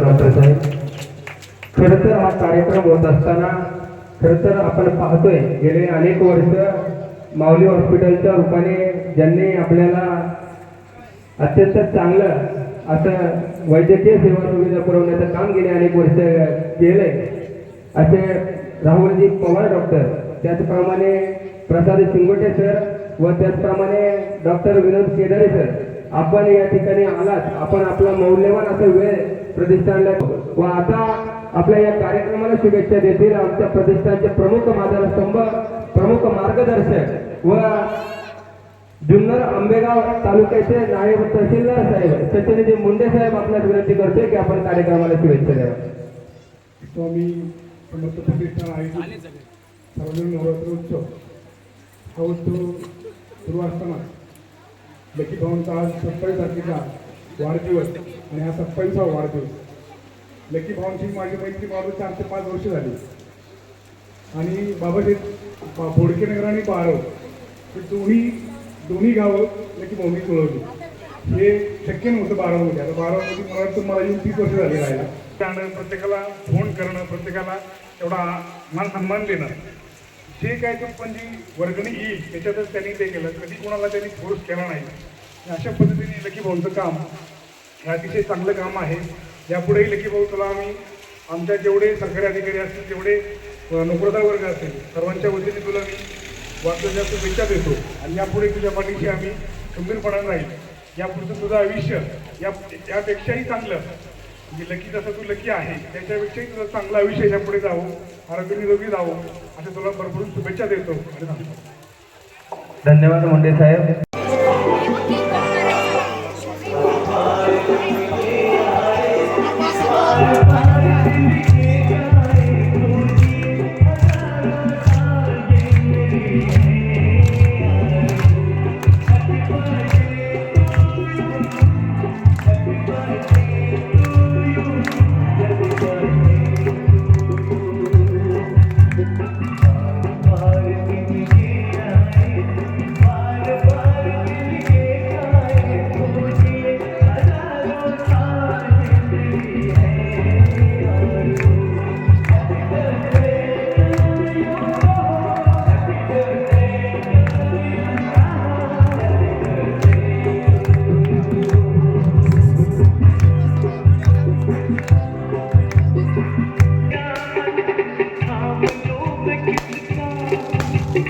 खरं तर हा कार्यक्रम होत असताना खरं तर आपण पाहतोय गेले अनेक वर्ष माऊली हॉस्पिटलच्या रूपाने ज्यांनी आपल्याला अत्यंत चांगलं असं वैद्यकीय सेवा सुविधा पुरवण्याचं काम गेले अनेक वर्ष केलंय असे राहुलजी पवार डॉक्टर त्याचप्रमाणे प्रसाद शिंगोटे सर व त्याचप्रमाणे डॉक्टर विनोद केदारे सर आपण या ठिकाणी आलात आपण आपला मौल्यवान असं वेळ प्रतिष्ठानला व आता आपल्या या कार्यक्रमाला शुभेच्छा देतील आमच्या प्रतिष्ठानचे प्रमुख स्तंभ प्रमुख मार्गदर्शक व जुन्नर आंबेगाव तालुक्याचे नायब तहसीलदार साहेब सचिनजी मुंडे साहेब आपल्याला विनंती करतोय की आपण कार्यक्रमाला शुभेच्छा द्यावा स्वामी समर्थ प्रतिष्ठान आयोजित सार्वजनिक नवरात्र उत्सव हा उत्सव सुरू असताना लकी भावांचा आज सत्तावीस तारखेचा वाढदिवस आणि हा सत्तावीसावा वाढदिवस लकी भाऊंची माझी मैत्री मारून चार ते पाच वर्ष झाली. आणि बाबासाहेब बा- बोडके नगर आणि बारव हे दोन्ही दोन्ही गावं लकी भाऊनी जुळवली. हे शक्य नव्हतं बारामध्ये आता बारामध्ये मला वाटतं मला येऊन तीस वर्ष झाली राहिला त्यानं प्रत्येकाला फोन करणं प्रत्येकाला एवढा मान सन्मान देणं. जे काय ते पण जी वर्गणी येईल त्याच्यातच त्यांनी ते केलं. कधी कोणाला त्यांनी फोर्स केला नाही. अशा पद्धतीने लकी भाऊंचं काम हे अतिशय चांगलं काम आहे. यापुढेही लकी भाऊ तुला आम्ही आमच्या जेवढे सरकारी अधिकारी असतील जेवढे अ, नोकरदार वर्ग असेल सर्वांच्या वतीने तुला मी वाढदिवसाच्या शुभेच्छा देतो. आणि यापुढे तुझ्या पाठीशी आम्ही खंबीरपणाने राहील यापुढचं तुझं आयुष्य या यापेक्षाही चांगलं म्हणजे लकी जसं तू लकी आहे त्याच्यापेक्षाही तुझं चांगलं आयुष्य यापुढे जावं. आरोग्य निरोगी जावं. असे तुला भरपूर शुभेच्छा देतो. आणि सांगतो धन्यवाद मुंडे साहेब.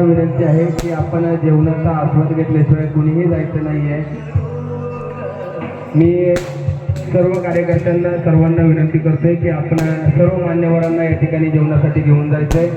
विनंती आहे की आपण जेवणाचा आस्वाद घेतल्याशिवाय कुणीही जायचं नाही आहे मी सर्व कार्यकर्त्यांना सर्वांना विनंती करतोय की आपण सर्व मान्यवरांना या ठिकाणी जेवणासाठी घेऊन जायचंय.